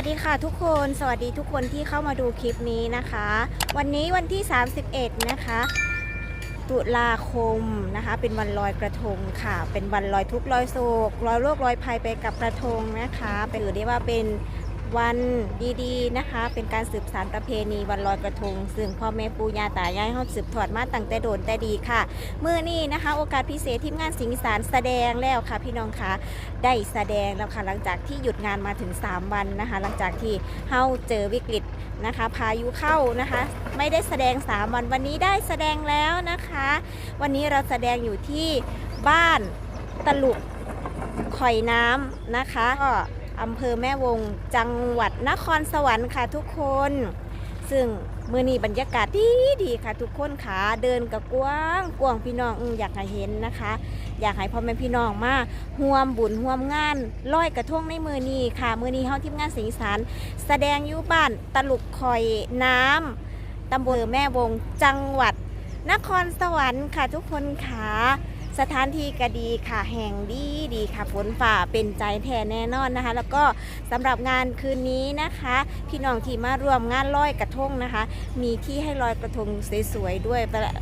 วัสดีค่ะทุกคนสวัสดีทุกคนที่เข้ามาดูคลิปนี้นะคะ วันนี้วันที่ 31 นะคะ ตุลาคมนะคะ เป็นวันลอยกระทงค่ะ เป็นวันลอยทุกข์ลอยโศกลอยโรคลอยภัยไปกับกระทงนะคะเป็นถือได้ว่าเป็น วันดีๆนะคะ เป็นการสืบสานประเพณีวันลอยกระทง ซึ่งพ่อแม่ปู่ย่าตายายเขาสืบทอดมาตั้งแต่โดนแต่ดีค่ะเมื่อนี้นะคะ โอกาสพิเศษทีมงานสิงห์อีสารแสดงแล้วค่ะ พี่น้องคะได้แสดงแล้วค่ะหลังจากที่หยุดงานมาถึง 3 วันนะคะ หลังจากที่เฮาเจอวิกฤตนะคะ พายุเข้านะคะ ไม่ได้แสดง 3 วันวันนี้ได้แสดงแล้วนะคะ วันนี้เราแสดงอยู่ที่บ้านตลุกข่อยน้ำนะคะก็ อำเภอแม่วง จังหวัดนครสวรรค์ค่ะทุกคน ซึ่งมือนี้บรรยากาศดีดีค่ะ ทุกคนขาเดินกับกว้างกว้างพี่น้องออยากให้เห็นนะคะ อยากให้พ่อแม่พี่น้องมาห่วมบุญห่วมงานลอยกระทงในมือนี้ค่ะ มือนี้เฮาทีมงานสิงห์อีสารแสดงยู่บ้านตลุกข่อยน้ำตำบลแม่วงจังหวัดนครสวรรค์ค่ะทุกคนค่ะ สถานที่ก็ดีค่ะ แห่งดีดีค่ะฝนฝ่าเป็นใจแท้แน่นอนนะคะ แล้วก็สำหรับงานคืนนี้นะคะ พี่น้องที่มาร่วมงานลอยกระทงนะคะ มีที่ให้ลอยกระทงสวยๆด้วย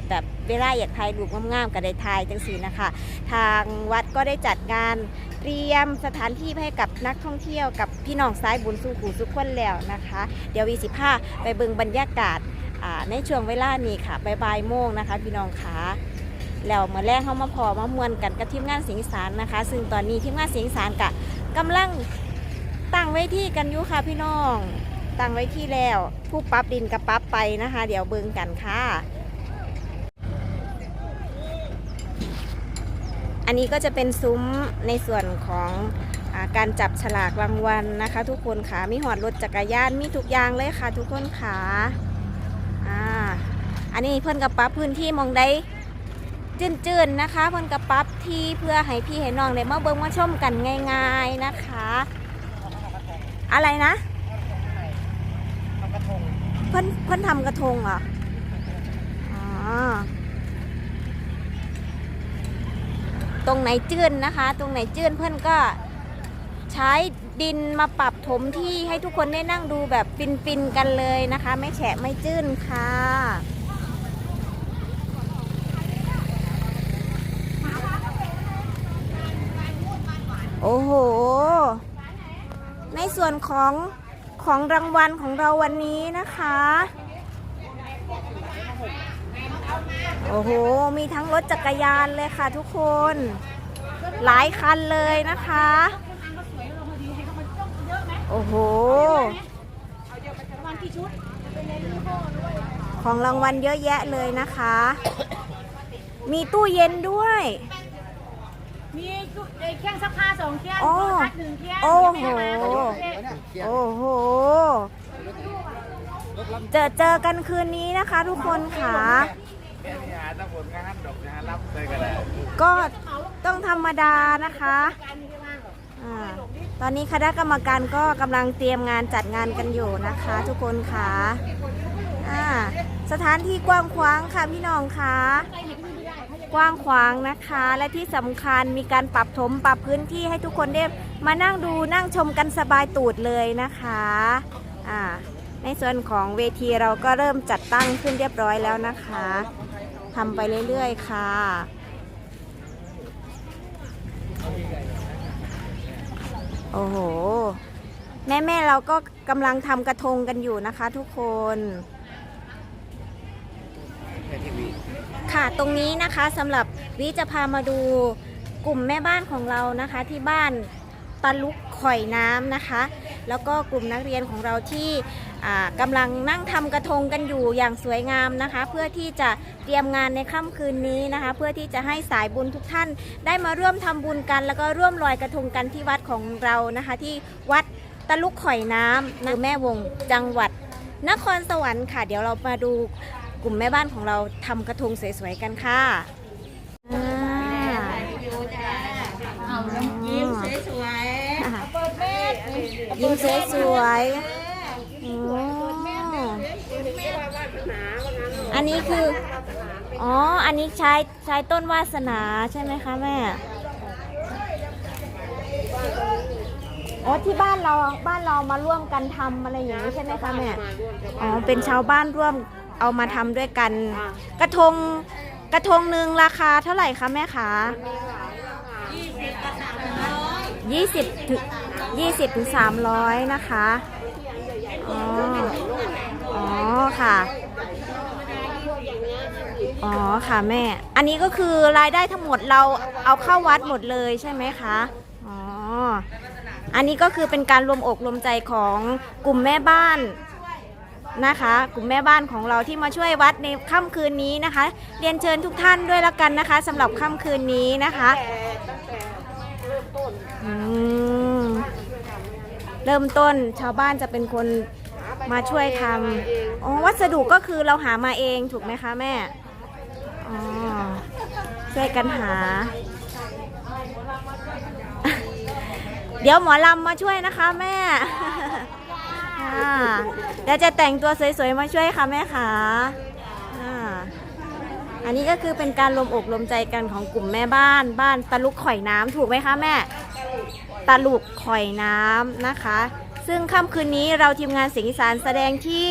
แบบเวลาอยากถ่ายรูปงามๆก็ได้ถ่ายจังสีนะคะ ทางวัดก็ได้จัดงานเตรียมสถานที่ให้กับนักท่องเที่ยวกับพี่น้องสายบุญสู่หูสุขคนแล้วนะคะ เดี๋ยววีสิผ้าไปเบิงบรรยากาศในช่วงเวลานี้ค่ะบายบายโมงนะคะ พี่น้องขา แล้วเมื่อแรกเขามาพอมามวนกันกับทีมงานสิงสารนะคะ ซึ่งตอนนี้ทีมงานสิงสารกะกำลังตั้งไว้ที่กันอยู่ค่ะพี่น้องตั้งไว้ที่แล้วผู้ปรับดินกับปรับไปนะคะ เดี๋ยวเบิงกันค่ะ อันนี้ก็จะเป็นซุ้มในส่วนของอการจับฉลากรางวัลนะคะ ทุกคนค่ะมีหอดรถจักรยานมีทุกอย่างเลยค่ะ ทุกคนค่ะอ่าอันนี้เพิ่นกับปรับพื้นที่มองได้ จืนๆนะคะเพิ่นกับปรับที่เพื่อให้พี่ให้น้องได้มาเบิ่งมาชมกันง่ายๆนะคะ อะไรนะทำกระทงเพิ่นเพิ่นทำกระทงเหรออ๋อตรงไหนจื้นนะคะ ตรงไหนจื้นเพื่อนก็ใช้ดินมาปรับถมที่ให้ทุกคนได้นั่งดูแบบฟินๆกันเลยนะคะ ไม่แฉะไม่จื้นค่ะ โอ้โห ในส่วนของของรางวัลของเราวันนี้นะคะ โอ้โห มีทั้งรถจักรยานเลยค่ะทุกคน หลายคันเลยนะคะ โอ้โห ของรางวัลเยอะแยะเลยนะคะ มีตู้เย็นด้วย มีเครื่องซักผ้าสองเครื่องโอ้โทรทัศน์หนึ่งเครื่องโอ้โห แม่มาโอ้โห เจอเจอกันคืนนี้นะคะทุกคนค่ะแม่นี่หาตะผลงานดอกงานรับเลยกันแล้วก็ต้องธรรมดานะคะอ่าตอนนี้คณะกรรมการก็กำลังเตรียมงานจัดงานกันอยู่นะคะทุกคนค่ะอ่าสถานที่กว้างขวางค่ะพี่น้องค่ะ กว้างขวางนะคะ และที่สำคัญมีการปรับถมปรับพื้นที่ให้ทุกคนได้มานั่งดูนั่งชมกันสบายตูดเลยนะคะอ่าในส่วนของเวทีเราก็เริ่มจัดตั้งขึ้นเรียบร้อยแล้วนะคะทำไปเรื่อยๆค่ะโอ้โห แม่แม่ๆเราก็กำลังทำกระทงกันอยู่นะคะทุกคน แม่ทีวี ค่ะตรงนี้นะคะสำหรับวิจะพามาดูกลุ่มแม่บ้านของเรานะคะ ที่บ้านตะลุกข่อยน้ำนะคะ แล้วก็กลุ่มนักเรียนของเราที่อ่ากำลังนั่งทำกระทงกันอยู่อย่างสวยงามนะคะ เพื่อที่จะเตรียมงานในค่ำคืนนี้นะคะ เพื่อที่จะให้สายบุญทุกท่าน ได้มาร่วมทำบุญกัน แล้วก็ร่วมลอยกระทงกันที่วัดของเรานะคะ ที่วัดตะลุกข่อยน้ำนะแม่วงจังหวัดนครสวรรค์ค่ะ เดี๋ยวเรามาดู ลุ่มแม่บ้านของเราทำกระทงสวยๆกันค่ะอ่าเอายิ้มสวยอ่าๆเปิดเมฆยิ้มสวยๆอ๋ออันนี้คือ อ๋อ อันนี้ใช้ใช้ต้นวาสนาใช่ไหมคะแม่ อ๋อที่บ้านเราบ้านเรามาร่วมกันทำอะไรอย่างนี้ใช่ไหมคะแม่ อ๋อเป็นชาวบ้านร่วม เอามาทำด้วยกันกระทงกระทงหนึ่งราคาเท่าไหร่คะแม่คะยี่สิบถึงยี่สิบถึงสามร้อยนะคะอ๋ออ๋อค่ะ อ๋อค่ะแม่ อันนี้ก็คือรายได้ทั้งหมดเราเอาเข้าวัดหมดเลยใช่ไหมคะ อ๋อ อันนี้ก็คือเป็นการรวมอกรวมใจของกลุ่มแม่บ้าน นะคะ กลุ่มแม่บ้านของเราที่มาช่วยวัดในค่ำคืนนี้นะคะ เรียนเชิญทุกท่านด้วยละกันนะคะสำหรับค่ำคืนนี้นะคะอืมเริ่มต้นชาวบ้านจะเป็นคน มาช่วยทำอ๋อวัสดุก็คือเราหามาเองถูกไหมคะแม่ อ๋อ ช่วยกันหา เดี๋ยวหมอลำมาช่วยนะคะแม่ เดี๋ยวจะแต่งตัวสวยๆ มาช่วยค่ะแม่ค่ะอ่าอันนี้ก็คือเป็นการรวมอกรวมใจกันของกลุ่มแม่บ้านบ้านตะลุกข่อยน้ำถูกไหมคะแม่ตะลุกข่อยน้ำนะคะ ซึ่งค่ำคืนนี้เราทีมงานเสียงอีสานแสดงที่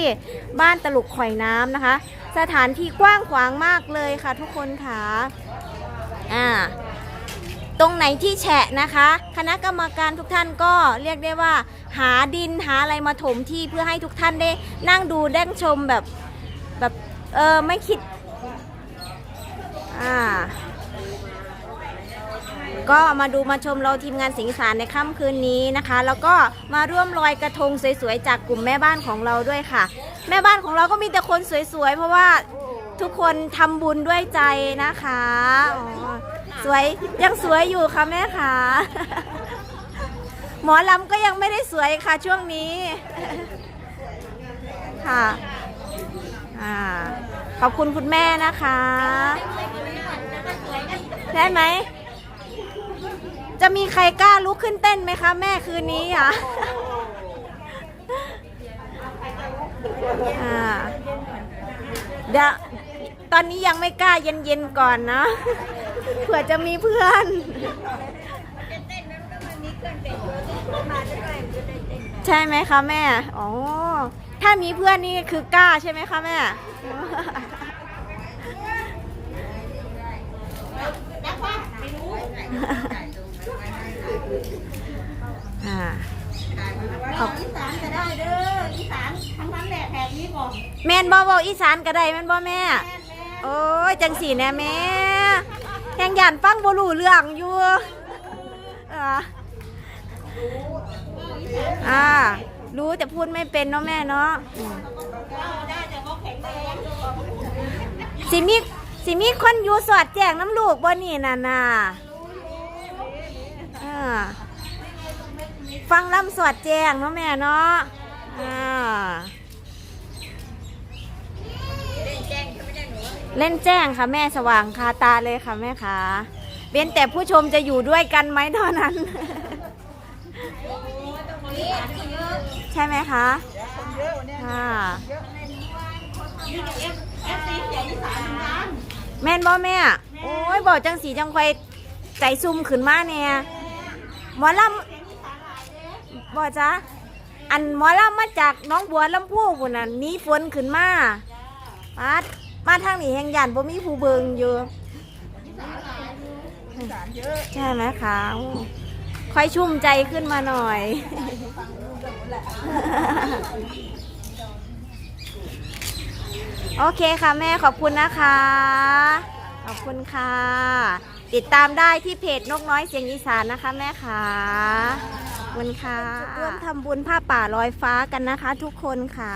บ้านตะลุกข่อยน้ำนะคะ สถานที่กว้างขวางมากเลยค่ะทุกคนค่ะอ่า ตรงไหนที่แฉะนะคะ คณะกรรมการทุกท่านก็เรียกได้ว่า หาดินหาอะไรมาถมที่เพื่อให้ทุกท่านได้นั่งดูได้ชมแบบแบบเออไม่คิดอ่าก็มาดูมาชมเราทีมงานสิงสารในค่ำคืนนี้นะคะ แล้วก็มาร่วมลอยกระทงสวยๆจากกลุ่มแม่บ้านของเราด้วยค่ะ แม่บ้านของเราก็มีแต่คนสวยๆ เพราะว่าทุกคนทำบุญด้วยใจนะคะอ๋อ สวยยังสวยอยู่ค่ะแม่ค่ะ หมอลำก็ยังไม่ได้สวยค่ะช่วงนี้ ค่ะอ่าขอบคุณคุณแม่นะคะ ได้ไหม จะมีใครกล้าลุกขึ้นเต้นไหมคะแม่คืนนี้อะอ่าเดี๋ยวตอนนี้ยังไม่กล้าเย็นๆก่อนนะ เผื่อจะมีเพื่อนใช่ไหมคะแม่อ๋อถ้ามีเพื่อนนี่คือกล้าใช่ไหมคะแม่อ่าขอบอีสานก็ได้เด้ออีสานทั้งนั้นแหละแถบนี้บอกแม่นบ่บอกอีสานก็ได้แม่นบ่แม่ โอ้ยจังสีแน่แม่ แห่งหยานฟังบ่รู้เรื่องอยู่อ่าอ่า รู้แต่พูดไม่เป็นเนาะแม่เนาะอืมสิมีสิมีคนอยู่สอดแจงน้ำลูกบ่นี่น่ะน่ะอ่าฟังลำสอดแจงเนาะแม่เนาะอ่า เล่นแจ้งค่ะแม่สว่างคาตาเลยค่ะแม่ค่ะเป็นแต่ผู้ชมจะอยู่ด้วยกันไหมเท่านั้น ใช่ไหมคะค่ะแม่นบ่แม่ โอ้ยบอกจังสีจังคอยใจซุ่มขึ้นมาเนี่ยหมอลำบอกจ้ะอันหมอลำมาจากน้องบัวลำพูพุ่นน่ะหนี้ฝนขึ้นมาปัด มาทางนี้แห่งยันบ่มีผู้เบิงอยู่ใช่ไหมคะค่อยชุ่มใจขึ้นมาหน่อย โอเคค่ะแม่ขอบคุณนะคะ ขอบคุณค่ะ ติดตามได้ที่เพจนกน้อยเสียงอีสานนะคะแม่ค่ะขอบคุณค่ะร่วมทำบุญผ้าป่าลอยฟ้ากันนะคะทุกคนค่ะ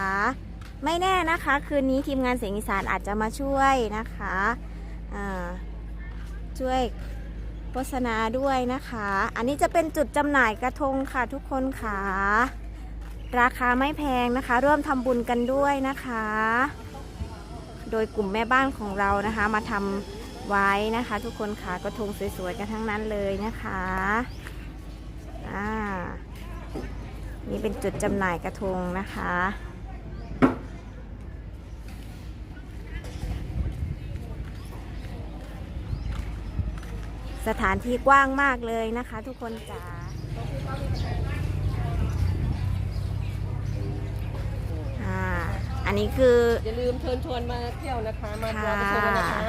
ไม่แน่นะคะ คืนนี้ทีมงานเสียงอีสานอาจจะมาช่วยนะคะช่วยโฆษณาด้วยนะคะ อันนี้จะเป็นจุดจำหน่ายกระทงค่ะทุกคนค่ะ ราคาไม่แพงนะคะ ร่วมทำบุญกันด้วยนะคะ โดยกลุ่มแม่บ้านของเรานะคะ มาทำไว้นะคะ ทุกคนค่ะกระทงสวยๆกันทั้งนั้นเลยนะคะอ่านี่เป็นจุดจำหน่ายกระทงนะคะ สถานที่กว้างมากเลยนะคะ ทุกคนจ๋าอันนี้คืออย่าลืมเชิญชวนมาเที่ยวนะคะมาลอยกระทงนะคะ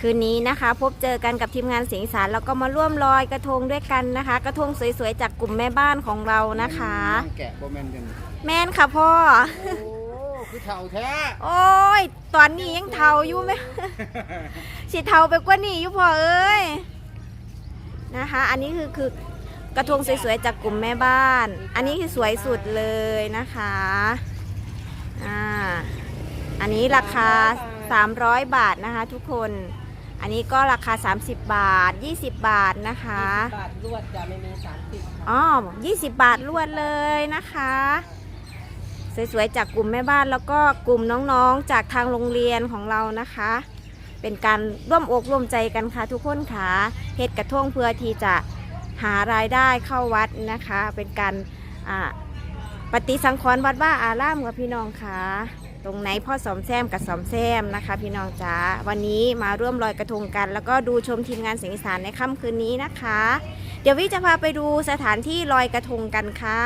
คืนนี้นะคะ พบเจอกันกับทีมงานเสียงสารแล้วก็มาร่วมลอยกระทงด้วยกันนะคะ กระทงสวยๆจากกลุ่มแม่บ้านของเรานะคะแกะโบแมนกันแมนค่ะพ่อคือเทาแท้โอ้ย ตอนนี้ยังเทาอยู่ไหมสิเทาไปกว่านี้อยู่พ่อเอ้ย นะคะ อันนี้คือคือกระทงสวยๆจากกลุ่มแม่บ้าน อันนี้คือสวยสุดเลยนะคะอ่าอันนี้ราคา 300 บาทนะคะทุกคน อันนี้ก็ราคา 30 บาท 20 บาทนะคะบาทรวดจะไม่มีสามสิบอ๋อ20 บาทรวดเลยนะคะ สวยๆจากกลุ่มแม่บ้านแล้วก็กลุ่มน้องๆจากทางโรงเรียนของเรานะคะ เป็นการร่วมอกร่วมใจกันค่ะทุกคนค่ะเฮ็ดกระทงเพื่อที่จะหารายได้เข้าวัดนะคะ เป็นการปฏิสังขรณ์วัดว่าอารามกับพี่น้องค่ะตรงไหนพ่อสอมแซมกับสอมแซมนะคะ พี่น้องจ๋าวันนี้มาร่วมลอยกระทงกัน แล้วก็ดูชมทีมงานเสียงอีสานในค่ำคืนนี้นะคะ เดี๋ยววิจะพาไปดูสถานที่ลอยกระทงกันค่ะ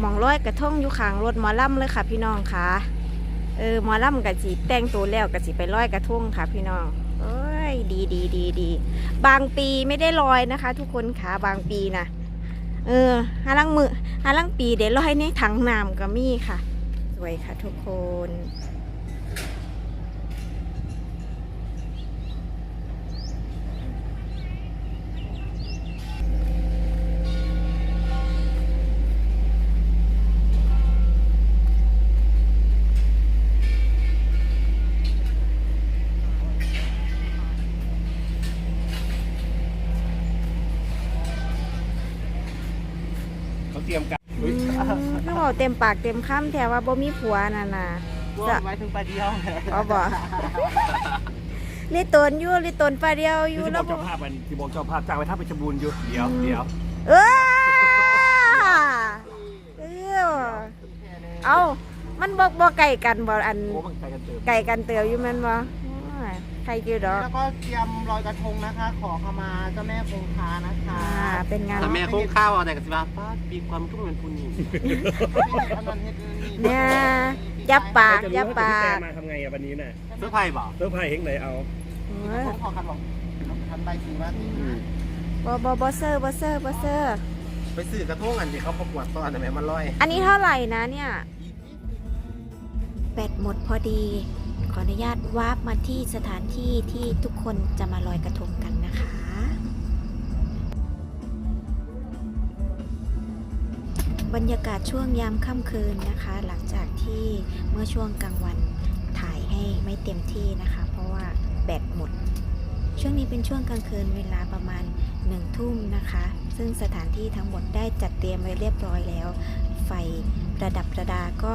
หม อยกระทงอยู่ข้างรถหมอล่ำเลยค่ะ พี่น้องค่ะเออหมอล่ำกะจีแต่งตัวแล้วกะจีไปลอยกระทงค่ะ พี่น้องเอ้ยดีดีดีดีบางปีไม่ได้ลอยนะคะ ทุกคนค่ะบางปีนะเออฮาลังมือฮาลังปีเดี๋ยวลอยในถังน้ำก็มีค่ะ สวยค่ะทุกคน เขาบอกเต็มปากเต็มคำแถวว่าบ่มีผัวน่ะนะว่าไว้ถึงปลาเดียวเขาบอกลิตนอยู่ลิตนปลาเดียวอยู่ที่บแล้อวกบเจ้าภาพมันที่บอกเจ้าภาพจ้างไปท่าเพชรบูรณ์อยู่เดี๋ยวเดี๋ยวเออเออเอามันบอกบอกไก่กันบ่อัน โอ้มันไกลกันเติมไก่กันเตียวอยู่แมันบ่โอ้ย ใครจือดอกแล้วก็เตรียมลอยกระทงนะคะ ขอขมาเจ้าแม่คงคานะคะอ่าเป็นงานแต่แม่คงข้าวอะไรกับสิบ้าป้าปีความทุ่งเงินทุนนี่อันนั้นเฮ็ดนี่เนี่ยยับปากจะรู้ยับว่าปาพี่แตกมาทำไงอะวันนี้น่ะเสื้อไผ่บ่เสื้อผ้าเฮงไหนเอาโอ้ยผมขอคันบอกคันใบสีว่าสีบ่บ่บ่เซอร์บ่เซอร์บ่เซอร์ ไปซื้อกระทงอันที่เขาประกวดตอนไหนมันลอย อันนี้เท่าไหร่นะเนี่ยแบตหมดพอดีข ออนุญาตวาร์ปมาที่สถานที่ที่ทุกคนจะมาลอยกระทงกันนะคะ บรรยากาศช่วงยามค่ำคืนนะคะ หลังจากที่เมื่อช่วงกลางวันถ่ายให้ไม่เต็มที่นะคะ เพราะว่าแบตหมด ช่วงนี้เป็นช่วงกลางคืนเวลาประมาณหนึ่งทุ่มนะคะ ซึ่งสถานที่ทั้งหมดได้จัดเตรียมไว้เรียบร้อยแล้ว ไฟประดับประดาก็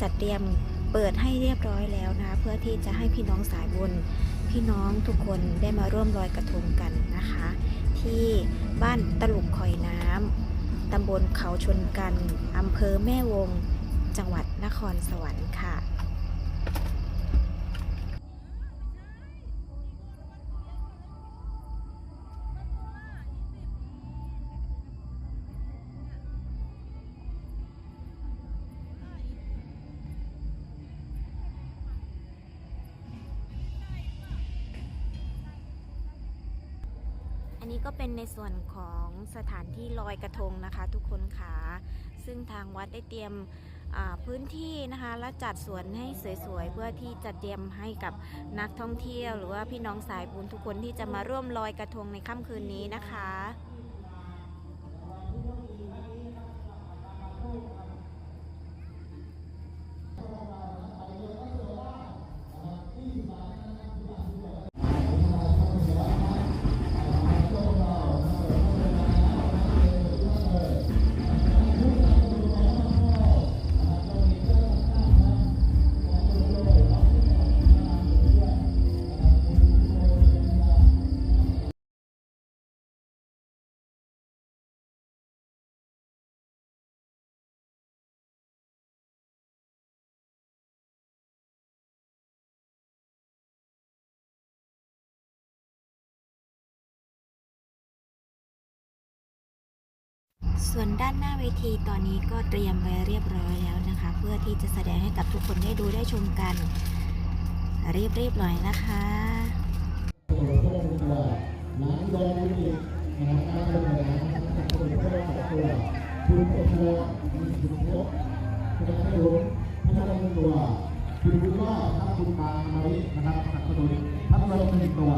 จัดเตรียม เปิดให้เรียบร้อยแล้วนะคะเพื่อที่จะให้พี่น้องสายบุญพี่น้องทุกคนได้มาร่วมลอยกระทงกันนะคะ ที่บ้านตลุกคอยน้ำตำบลเขาชนกันอำเภอแม่วง จังหวัดนครสวรรค์ค่ะ อันนี้ก็เป็นในส่วนของสถานที่ลอยกระทงนะคะทุกคนค่ะซึ่งทางวัดได้เตรียมพื้นที่นะคะ และจัดสวนให้สวยๆ เพื่อที่จะเตรียมให้กับนักท่องเที่ยว หรือว่าพี่น้องสายบุญทุกคนที่จะมาร่วมลอยกระทงในค่ำคืนนี้นะคะ ส่วนด้านหน้าเวทีตอนนี้ก็เตรียมไว้เรียบร้อยแล้วนะคะ เพื่อที่จะแสดงให้กับทุกคนได้ดูได้ชมกัน รีบๆหน่อยนะคะคุณคุณว่าถ้าคุณมามารินะครับสนับสนุนพัดลมหนึ่งตัว